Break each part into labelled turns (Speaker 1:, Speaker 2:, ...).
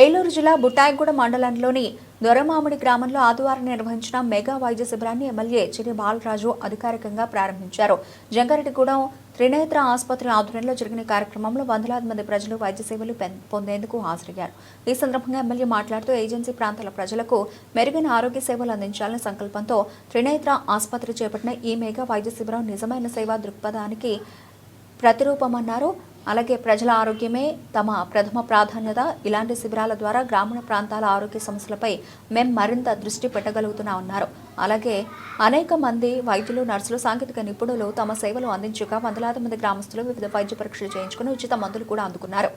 Speaker 1: ఏలూరు జిల్లా బుట్టాయిగూడ మండలంలోని దొరమామిడి గ్రామంలో ఆదివారం నిర్వహించిన మెగా వైద్య శిబిరాన్ని ఎమ్మెల్యే చిరి బాలరాజు అధికారికంగా ప్రారంభించారు. జంగారెడ్డిగూడెం త్రినేత్ర ఆసుపత్రి ఆధ్వర్యంలో జరిగిన కార్యక్రమంలో వందలాది మంది ప్రజలు వైద్య సేవలు పొందేందుకు హాజరయ్యారు. ఈ సందర్భంగా ఎమ్మెల్యే మాట్లాడుతూ ఏజెన్సీ ప్రాంతాల ప్రజలకు మెరుగైన ఆరోగ్య సేవలు అందించాలనే సంకల్పంతో త్రినేత్ర ఆసుపత్రి చేపట్టిన ఈ మెగా వైద్య శిబిరం నిజమైన సేవా దృక్పథానికి ప్రతిరూపమన్నారు. అలాగే ప్రజల ఆరోగ్యమే తమ ప్రథమ ప్రాధాన్యత. ఇలాంటి శిబిరాల ద్వారా గ్రామీణ ప్రాంతాల ఆరోగ్య సమస్యలపై మేం మరింత దృష్టి పెట్టగలుగుతున్నామన్నారు అలాగే అనేక మంది వైద్యులు నర్సులు సాంకేతిక నిపుణులు తమ సేవలు అందించగా వందలాది మంది గ్రామస్తులు వివిధ వైద్య పరీక్షలు చేయించుకుని ఉచిత మందులు కూడా అందుకున్నారు.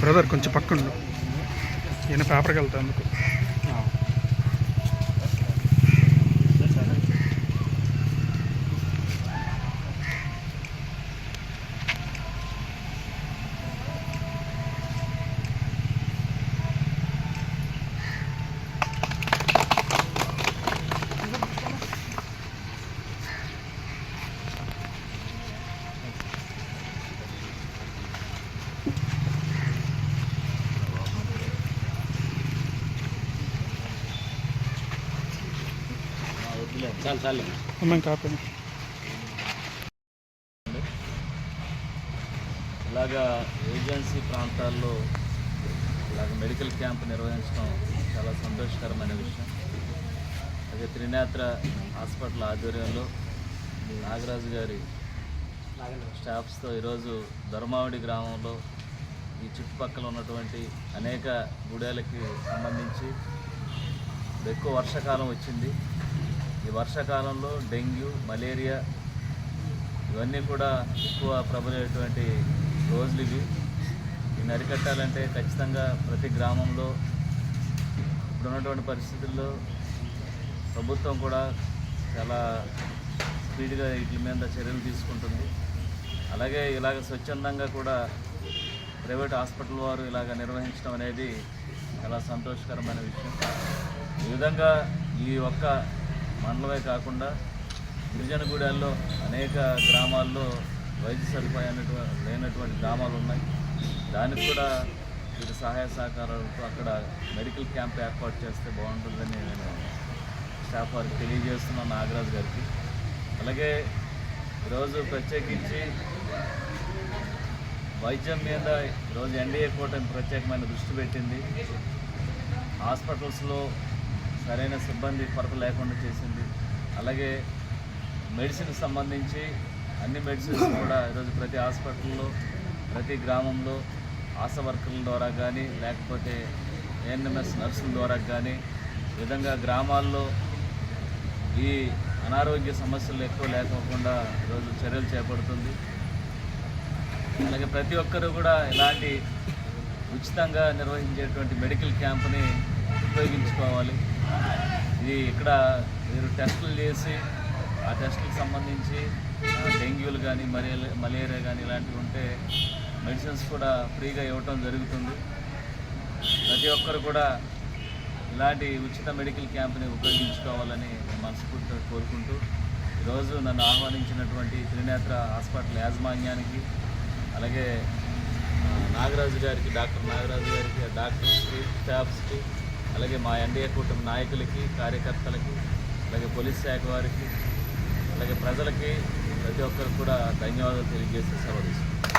Speaker 2: బ్రదర్ కొంచెం పక్కండు ఈయన పేపర్కి వెళ్తాను అందుకు.
Speaker 3: చాలు చాలు
Speaker 2: కాపీ
Speaker 3: ఇలాగా ఏజెన్సీ ప్రాంతాల్లో ఇలాగ మెడికల్ క్యాంప్ నిర్వహించడం చాలా సంతోషకరమైన విషయం. అదే త్రినేత్ర హాస్పిటల్ ఆధ్వర్యంలో నాగరాజు గారి స్టాఫ్స్తో ఈరోజు ధర్మావడి గ్రామంలో ఈ చుట్టుపక్కల ఉన్నటువంటి అనేక గుడేలకి సంబంధించి ఎక్కువ వర్షాకాలం వచ్చింది. ఈ వర్షాకాలంలో డెంగ్యూ మలేరియా ఇవన్నీ కూడా ఎక్కువ ప్రబలేటువంటి రోజులు ఇవి. దీన్ని అరికట్టాలంటే ఖచ్చితంగా ప్రతి గ్రామంలో ఇప్పుడున్నటువంటి పరిస్థితుల్లో ప్రభుత్వం కూడా చాలా స్పీడ్గా వీటి మీద చర్యలు తీసుకుంటుంది. అలాగే ఇలాగ స్వచ్ఛందంగా కూడా ప్రైవేట్ హాస్పిటల్ వారు ఇలాగ నిర్వహించడం అనేది చాలా సంతోషకరమైన విషయం. ఈ విధంగా ఈ ఒక్క మండలమే కాకుండా గిరిజనగూడెల్లో అనేక గ్రామాల్లో వైద్య సదుపాయం లేనటువంటి గ్రామాలు ఉన్నాయి. దానికి కూడా వీరి సహాయ సహకారాలతో అక్కడ మెడికల్ క్యాంప్ ఏర్పాటు చేస్తే బాగుంటుందని నేను స్టాఫ్ వారికి తెలియజేస్తున్నాను నాగరాజు గారికి. అలాగే ఈరోజు ప్రత్యేకించి వైద్యం మీద ఈరోజు ఎన్డీఏ కూటమి ప్రత్యేకమైన దృష్టి పెట్టింది. హాస్పిటల్స్లో సరైన సిబ్బంది కొరత లేకుండా చేసింది. అలాగే మెడిసిన్ సంబంధించి అన్ని మెడిసిన్స్ కూడా ఈరోజు ప్రతి హాస్పిటల్లో ప్రతి గ్రామంలో ఆశ వర్కర్ల ద్వారా కానీ లేకపోతే ఏఎన్ఎంఎస్ నర్సుల ద్వారా కానీ విధంగా గ్రామాల్లో ఈ అనారోగ్య సమస్యలు ఎక్కువ లేకోకుండా ఈరోజు చర్యలు చేపడుతుంది. అలాగే ప్రతి ఒక్కరూ కూడా ఇలాంటి ఉచితంగా నిర్వహించేటువంటి మెడికల్ క్యాంప్ని ఉపయోగించుకోవాలి. ఇది ఇక్కడ మీరు టెస్టులు చేసి ఆ టెస్టులకు సంబంధించి డెంగ్యూలు కానీ మలేరియా మలేరియా కానీ ఇలాంటివి ఉంటే మెడిసిన్స్ కూడా ఫ్రీగా ఇవ్వటం జరుగుతుంది. ప్రతి ఒక్కరు కూడా ఇలాంటి ఉచిత మెడికల్ క్యాంప్ని ఉపయోగించుకోవాలని మనస్ఫూర్తిగా కోరుకుంటూ ఈరోజు నన్ను ఆహ్వానించినటువంటి త్రినేత్ర హాస్పిటల్ యాజమాన్యానికి అలాగే నాగరాజు గారికి డాక్టర్ నాగరాజు గారికి డాక్టర్స్కి స్టాఫ్స్కి అలాగే మా ఎన్డీఏ కూటమి నాయకులకి కార్యకర్తలకి అలాగే పోలీస్ శాఖ వారికి అలాగే ప్రజలకి ప్రతి ఒక్కరికి కూడా ధన్యవాదాలు తెలియజేసి సెలవు